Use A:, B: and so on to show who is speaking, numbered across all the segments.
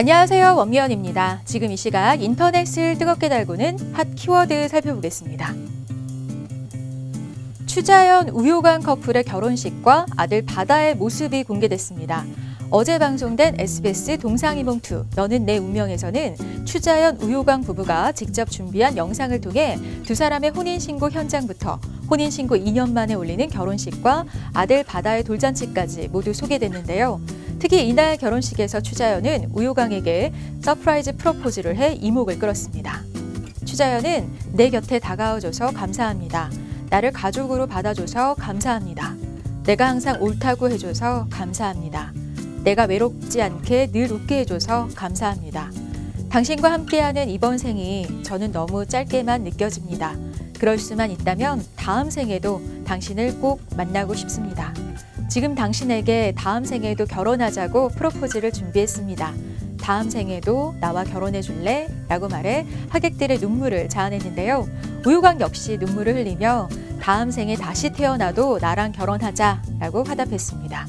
A: 안녕하세요. 원미연입니다. 지금 이 시각 인터넷을 뜨겁게 달구는 핫 키워드 살펴보겠습니다. 추자연 우효관 커플의 결혼식과 아들 바다의 모습이 공개됐습니다. 어제 방송된 SBS 동상이몽2 너는 내 운명에서는 추자연 우효광 부부가 직접 준비한 영상을 통해 두 사람의 혼인신고 현장부터 혼인신고 2년 만에 올리는 결혼식과 아들 바다의 돌잔치까지 모두 소개됐는데요. 특히 이날 결혼식에서 추자연은 우효광에게 서프라이즈 프로포즈를 해 이목을 끌었습니다. 추자연은 내 곁에 다가와줘서 감사합니다. 나를 가족으로 받아줘서 감사합니다. 내가 항상 옳다고 해줘서 감사합니다. 내가 외롭지 않게 늘 웃게 해줘서 감사합니다. 당신과 함께하는 이번 생이 저는 너무 짧게만 느껴집니다. 그럴 수만 있다면 다음 생에도 당신을 꼭 만나고 싶습니다. 지금 당신에게 다음 생에도 결혼하자고 프로포즈를 준비했습니다. 다음 생에도 나와 결혼해 줄래? 라고 말해 하객들의 눈물을 자아냈는데요. 우유광 역시 눈물을 흘리며 다음 생에 다시 태어나도 나랑 결혼하자 라고 화답했습니다.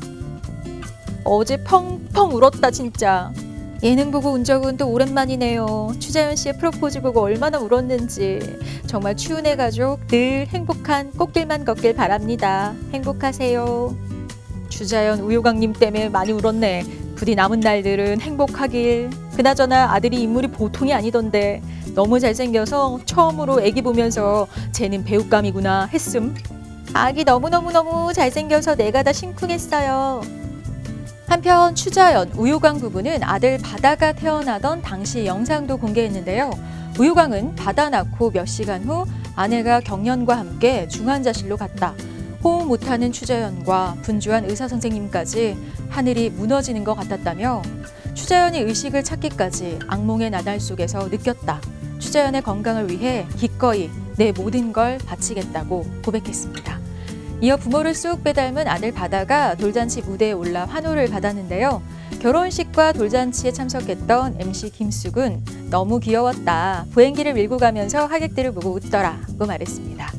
A: 어제 펑펑 울었다 진짜. 예능 보고 운 적은 또 오랜만이네요. 추자연 씨의 프로포즈 보고 얼마나 울었는지. 정말 추운의 가족 늘 행복한 꽃길만 걷길 바랍니다. 행복하세요. 추자연 우효광님 때문에 많이 울었네. 부디 남은 날들은 행복하길. 그나저나 아들이 인물이 보통이 아니던데 너무 잘생겨서 처음으로 애기 보면서 쟤는 배우감이구나 했음. 아기 너무너무너무 잘생겨서 내가 다 심쿵했어요. 한편 추자연, 우효광 부부는 아들 바다가 태어나던 당시 영상도 공개했는데요. 우효광은 바다 낳고 몇 시간 후 아내가 경련과 함께 중환자실로 갔다. 호흡 못하는 추자연과 분주한 의사 선생님까지 하늘이 무너지는 것 같았다며 추자연이 의식을 찾기까지 악몽의 나날 속에서 느꼈다. 추자연의 건강을 위해 기꺼이 내 모든 걸 바치겠다고 고백했습니다. 이어 부모를 쑥 빼닮은 아들 바다가 돌잔치 무대에 올라 환호를 받았는데요. 결혼식과 돌잔치에 참석했던 MC 김숙은 너무 귀여웠다. 보행기를 밀고 가면서 하객들을 보고 웃더라고 말했습니다.